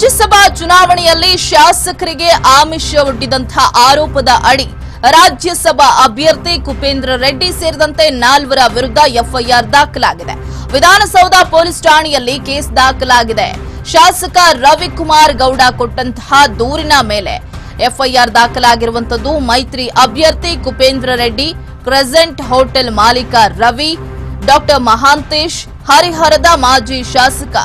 ರಾಜ್ಯಸಭಾ ಚುನಾವಣೆಯಲ್ಲಿ ಶಾಸಕರಿಗೆ ಆಮಿಷ ಒಡ್ಡಿದಂತಹ ಆರೋಪದ ಅಡಿ ರಾಜ್ಯಸಭಾ ಅಭ್ಯರ್ಥಿ ಕುಪೇಂದ್ರ ರೆಡ್ಡಿ ಸೇರಿದಂತೆ ನಾಲ್ವರ ವಿರುದ್ಧ ಎಫ್ಐಆರ್ ದಾಖಲಾಗಿದೆ. ವಿಧಾನಸೌಧ ಪೊಲೀಸ್ ಠಾಣೆಯಲ್ಲಿ ಕೇಸ್ ದಾಖಲಾಗಿದೆ. ಶಾಸಕ ರವಿಕುಮಾರ್ ಗೌಡ ಕೊಟ್ಟಂತಹ ದೂರಿನ ಮೇಲೆ ಎಫ್ಐಆರ್ ದಾಖಲಾಗಿರುವಂತದ್ದು ಮೈತ್ರಿ ಅಭ್ಯರ್ಥಿ ಕುಪೇಂದ್ರ ರೆಡ್ಡಿ ಕ್ರೆಸೆಂಟ್ ಹೋಟೆಲ್ ಮಾಲೀಕ ರವಿ, ಡಾಕ್ಟರ್ ಮಹಾಂತೇಶ್, ಹರಿಹರದ ಮಾಜಿ ಶಾಸಕ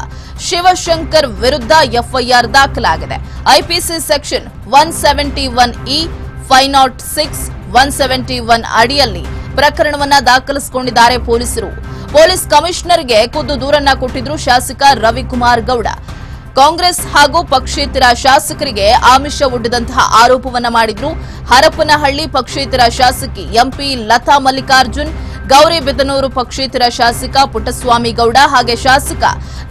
ಶಿವಶಂಕರ್ ವಿರುದ್ಧ ಎಫ್ಐಆರ್ ದಾಖಲಾಗಿದೆ. IPC section one seventy one E five naught six, one seventy one ಅಡಿಯಲ್ಲಿ ಪ್ರಕರಣವನ್ನ ದಾಖಲಿಸಿಕೊಂಡಿದ್ದಾರೆ ಪೊಲೀಸರು. ಪೊಲೀಸ್ ಕಮಿಷನರ್ಗೆ ಖುದ್ದು ದೂರನ್ನ ಕೊಟ್ಟಿದ್ರು ಶಾಸಕ ರವಿಕುಮಾರ್ ಗೌಡ. ಕಾಂಗ್ರೆಸ್ ಹಾಗೂ ಪಕ್ಷೇತರ ಶಾಸಕರಿಗೆ ಆಮಿಷ ಒಡ್ಡಿದಂತಹ ಆರೋಪವನ್ನ ಮಾಡಿದ್ರು. ಹರಪನಹಳ್ಳಿ ಪಕ್ಷೇತರ ಶಾಸಕಿ ಎಂಪಿ ಲತಾ ಮಲ್ಲಿಕಾರ್ಜುನ್ ಗೌರಿಬಿದನೂರು ಪಕ್ಷೇತರ ಶಾಸಕ ಪುಟ್ಟಸ್ವಾಮಿ ಗೌಡ ಹಾಗೆ ಶಾಸಕ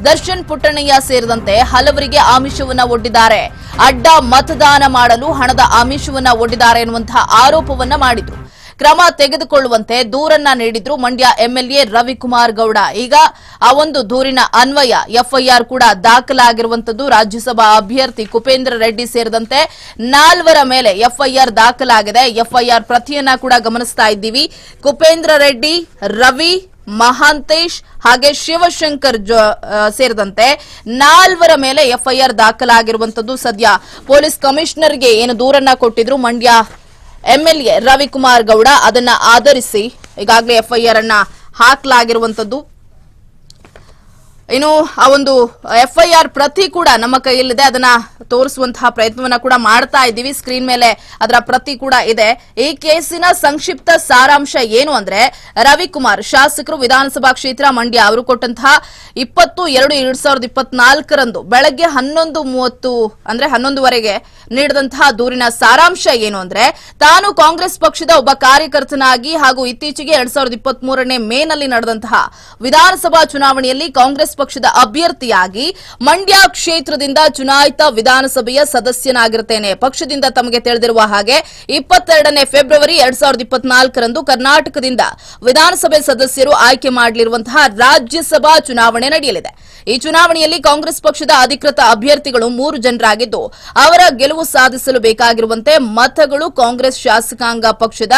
ದರ್ಶನ್ ಪುಟ್ಟಣಯ್ಯ ಸೇರಿದಂತೆ ಹಲವರಿಗೆ ಆಮಿಷವನ್ನ ಒಡ್ಡಿದ್ದಾರೆ. ಅಡ್ಡ ಮತದಾನ ಮಾಡಲು ಹಣದ ಆಮಿಷವನ್ನ ಒಡ್ಡಿದ್ದಾರೆ ಎನ್ನುವಂತಹ ಆರೋಪವನ್ನ ಮಾಡಿದ್ರು. ಕ್ರಮ ತೆಗೆದುಕೊಳ್ಳುವಂತೆ ದೂರನ್ನ ನೀಡಿದ್ರು ಮಂಡ್ಯ ಎಂಎಲ್ಎ ರವಿಕುಮಾರ್ ಗೌಡ. ಈಗ ಆ ಒಂದು ದೂರಿನ ಅನ್ವಯ ಎಫ್ಐಆರ್ ಕೂಡ ದಾಖಲಾಗಿರುವಂತದ್ದು ರಾಜ್ಯಸಭಾ ಅಭ್ಯರ್ಥಿ ಕುಪೇಂದ್ರ ರೆಡ್ಡಿ ಸೇರಿದಂತೆ ನಾಲ್ವರ ಮೇಲೆ ಎಫ್ಐಆರ್ ದಾಖಲಾಗಿದೆ. ಎಫ್ಐಆರ್ ಪ್ರತಿಯನ್ನ ಕೂಡ ಗಮನಿಸ್ತಾ ಇದ್ದೀವಿ. ಕುಪೇಂದ್ರ ರೆಡ್ಡಿ, ರವಿ, ಮಹಾಂತೇಶ್ ಹಾಗೆ ಶಿವಶಂಕರ್ ಸೇರಿದಂತೆ ನಾಲ್ವರ ಮೇಲೆ ಎಫ್ಐಆರ್ ದಾಖಲಾಗಿರುವಂತದ್ದು ಸದ್ಯ. ಪೊಲೀಸ್ ಕಮಿಷನರ್ಗೆ ಏನು ದೂರನ್ನ ಕೊಟ್ಟಿದ್ರು ಮಂಡ್ಯ ಎಂಎಲ್ಎ ರವಿಕುಮಾರ್ ಗೌಡ ಅದನ್ನ ಆಧರಿಸಿ ಈಗಾಗಲೇ ಎಫ್ಐಆರ್ ಅನ್ನ ಹಾಕಲಾಗಿರುವಂತದ್ದು. ಇನ್ನು ಆ ಒಂದು ಎಫ್ ಐ ಆರ್ ಪ್ರತಿ ಕೂಡ ನಮ್ಮ ಕೈಯಲ್ಲಿದೆ. ಅದನ್ನ ತೋರಿಸುವಂತಹ ಪ್ರಯತ್ನವನ್ನ ಕೂಡ ಮಾಡ್ತಾ ಇದ್ದೀವಿ. ಸ್ಕ್ರೀನ್ ಮೇಲೆ ಅದರ ಪ್ರತಿ ಕೂಡ ಇದೆ. ಈ ಕೇಸಿನ ಸಂಕ್ಷಿಪ್ತ ಸಾರಾಂಶ ಏನು ಅಂದ್ರೆ, ರವಿಕುಮಾರ್ ಶಾಸಕರು ವಿಧಾನಸಭಾ ಕ್ಷೇತ್ರ ಮಂಡ್ಯ ಅವರು ಕೊಟ್ಟಂತಹ ಇಪ್ಪತ್ತು ಎರಡು ಎರಡ್ ಸಾವಿರದ ಇಪ್ಪತ್ನಾಲ್ಕರಂದು ಬೆಳಗ್ಗೆ ಹನ್ನೊಂದು ಮೂವತ್ತು ಅಂದ್ರೆ ಹನ್ನೊಂದುವರೆಗೆ ನೀಡಿದಂತಹ ದೂರಿನ ಸಾರಾಂಶ ಏನು ಅಂದ್ರೆ, ತಾನು ಕಾಂಗ್ರೆಸ್ ಪಕ್ಷದ ಒಬ್ಬ ಕಾರ್ಯಕರ್ತನಾಗಿ ಹಾಗೂ ಇತ್ತೀಚೆಗೆ ಎರಡ್ ಸಾವಿರದ ಇಪ್ಪತ್ತ್ ಮೇನಲ್ಲಿ ನಡೆದಂತಹ ವಿಧಾನಸಭಾ ಚುನಾವಣೆಯಲ್ಲಿ ಕಾಂಗ್ರೆಸ್ ಪಕ್ಷದ ಅಭ್ಯರ್ಥಿಯಾಗಿ ಮಂಡ್ಯ ಕ್ಷೇತ್ರದಿಂದ ಚುನಾಯಿತ ವಿಧಾನಸಭೆಯ ಸದಸ್ಯನಾಗಿರುತ್ತೇನೆ. ಪಕ್ಷದಿಂದ ತಮಗೆ ತಿಳಿದಿರುವ ಹಾಗೆ ಇಪ್ಪತ್ತೆರಡನೇ ಫೆಬ್ರವರಿ ಎರಡ್ ಸಾವಿರದ ಇಪ್ಪತ್ನಾಲ್ಕರಂದು ಕರ್ನಾಟಕದಿಂದ ವಿಧಾನಸಭೆ ಸದಸ್ಯರು ಆಯ್ಕೆ ಮಾಡಲಿರುವಂತಹ ರಾಜ್ಯಸಭಾ ಚುನಾವಣೆ ನಡೆಯಲಿದೆ. ಈ ಚುನಾವಣೆಯಲ್ಲಿ ಕಾಂಗ್ರೆಸ್ ಪಕ್ಷದ ಅಧಿಕೃತ ಅಭ್ಯರ್ಥಿಗಳು ಮೂರು ಜನರಾಗಿದ್ದು, ಅವರ ಗೆಲುವು ಸಾಧಿಸಲು ಬೇಕಾಗಿರುವಂತೆ ಮತಗಳು ಕಾಂಗ್ರೆಸ್ ಶಾಸಕಾಂಗ ಪಕ್ಷದ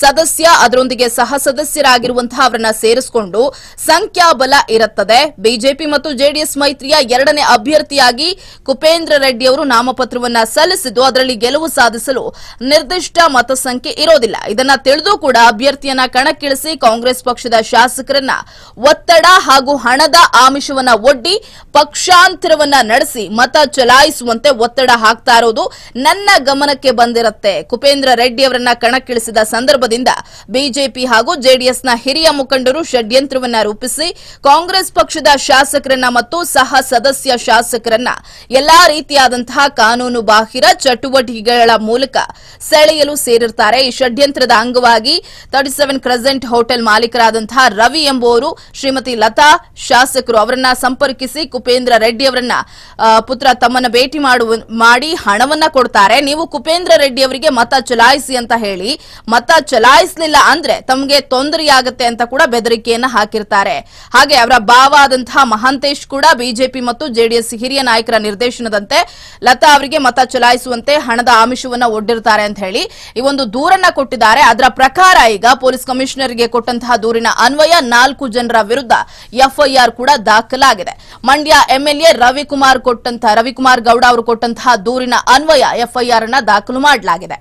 ಸದಸ್ಯ, ಅದರೊಂದಿಗೆ ಸಹ ಸದಸ್ಯರಾಗಿರುವಂತಹ ಅವರನ್ನ ಸೇರಿಸಿಕೊಂಡು ಸಂಖ್ಯಾಬಲ ಇರುತ್ತದೆ. ಬಿಜೆಪಿ ಮತ್ತು ಜೆಡಿಎಸ್ ಮೈತ್ರಿಯ ಎರಡನೇ ಅಭ್ಯರ್ಥಿಯಾಗಿ ಕುಪೇಂದ್ರ ರೆಡ್ಡಿ ಅವರು ನಾಮಪತ್ರವನ್ನ ಸಲ್ಲಿಸಿದ್ದು, ಅದರಲ್ಲಿ ಗೆಲುವು ಸಾಧಿಸಲು ನಿರ್ದಿಷ್ಟ ಮತ ಸಂಖ್ಯೆ ಇರೋದಿಲ್ಲ. ಇದನ್ನ ತಿಳಿದು ಕೂಡ ಅಭ್ಯರ್ಥಿಯನ್ನ ಕಣಕ್ಕಿಳಿಸಿ ಕಾಂಗ್ರೆಸ್ ಪಕ್ಷದ ಶಾಸಕರನ್ನ ಒತ್ತಡ ಹಾಗೂ ಹಣದ ಆಮಿಷವನ್ನ ಒಡ್ಡಿ ಪಕ್ಷಾಂತರವನ್ನ ನಡೆಸಿ ಮತ ಚಲಾಯಿಸುವಂತೆ ಒತ್ತಡ ಹಾಕ್ತಾ ಇರೋದು ನನ್ನ ಗಮನಕ್ಕೆ ಬಂದಿರತ್ತೆ. ಕುಪೇಂದ್ರ ರೆಡ್ಡಿ ಅವರನ್ನ ಕಣಕ್ಕಿಳಿಸಿದ ಸಂದರ್ಭದಿಂದ ಬಿಜೆಪಿ ಹಾಗೂ ಜೆಡಿಎಸ್ನ ಹಿರಿಯ ಮುಖಂಡರು ಷಡ್ಯಂತ್ರವನ್ನ ರೂಪಿಸಿ ಕಾಂಗ್ರೆಸ್ ಪಕ್ಷದ ಶಾಸಕರನ್ನ ಮತ್ತು ಸಹ ಸದಸ್ಯ ಶಾಸಕರನ್ನ ಎಲ್ಲಾ ರೀತಿಯಾದಂತಹ ಕಾನೂನು ಬಾಹಿರ ಚಟುವಟಿಕೆಗಳ ಮೂಲಕ ಸೆಳೆಯಲು ಸೇರಿರ್ತಾರೆ. ಈ ಷಡ್ಯಂತ್ರದ ಅಂಗವಾಗಿ ತರ್ಟಿ ಸೆವೆನ್ ಕ್ರೆಸೆಂಟ್ ಹೋಟೆಲ್ ಮಾಲೀಕರಾದಂತಹ ರವಿ ಎಂಬುವರು ಶ್ರೀಮತಿ ಲತಾ ಶಾಸಕರು ಅವರನ್ನ ಸಂಪರ್ಕಿಸಿ ಕುಪೇಂದ್ರ ರೆಡ್ಡಿ ಅವರನ್ನ ಪುತ್ರ ತಮ್ಮನ್ನ ಭೇಟಿ ಮಾಡಿ ಹಣವನ್ನ ಕೊಡ್ತಾರೆ. ನೀವು ಕುಪೇಂದ್ರ ರೆಡ್ಡಿ ಅವರಿಗೆ ಮತ ಚಲಾಯಿಸಿ ಅಂತ ಹೇಳಿ, ಮತ ಚಲಾಯಿಸಲಿಲ್ಲ ಅಂದ್ರೆ ತಮಗೆ ತೊಂದರೆಯಾಗುತ್ತೆ ಅಂತ ಕೂಡ ಬೆದರಿಕೆಯನ್ನ ಹಾಕಿರ್ತಾರೆ. ಹಾಗೆ ಅವರ ಭಾವ ಆದಂತಹ ಮಹಾಂತೇಶ್ ಕೂಡ ಬಿಜೆಪಿ ಮತ್ತು ಜೆಡಿಎಸ್ ಹಿರಿಯ ನಾಯಕರ ನಿರ್ದೇಶನದಂತೆ ಲತಾ ಅವರಿಗೆ ಮತ ಚಲಾಯಿಸುವಂತೆ ಹಣದ ಆಮಿಷವನ್ನ ಒಡ್ಡಿರ್ತಾರೆ ಅಂತ ಹೇಳಿ ಈ ಒಂದು ದೂರನ್ನ ಕೊಟ್ಟಿದ್ದಾರೆ. ಅದರ ಪ್ರಕಾರ ಈಗ ಪೊಲೀಸ್ ಕಮಿಷನರ್ಗೆ ಕೊಟ್ಟಂತಹ ದೂರಿನ ಅನ್ವಯ ನಾಲ್ಕು ಜನರ ವಿರುದ್ಧ ಎಫ್ಐಆರ್ ಕೂಡ ದಾಖಲಾಗಿದೆ. ಮಂಡ್ಯ ಎಂಎಲ್ಎ ರವಿಕುಮಾರ್ ಕೊಟ್ಟಂತಹ ರವಿಕುಮಾರ್ ಗೌಡ ಅವರು ಕೊಟ್ಟಂತಹ ದೂರಿನ ಅನ್ವಯ ಎಫ್ಐಆರ್ ಅನ್ನ ದಾಖಲು ಮಾಡಲಾಗಿದೆ.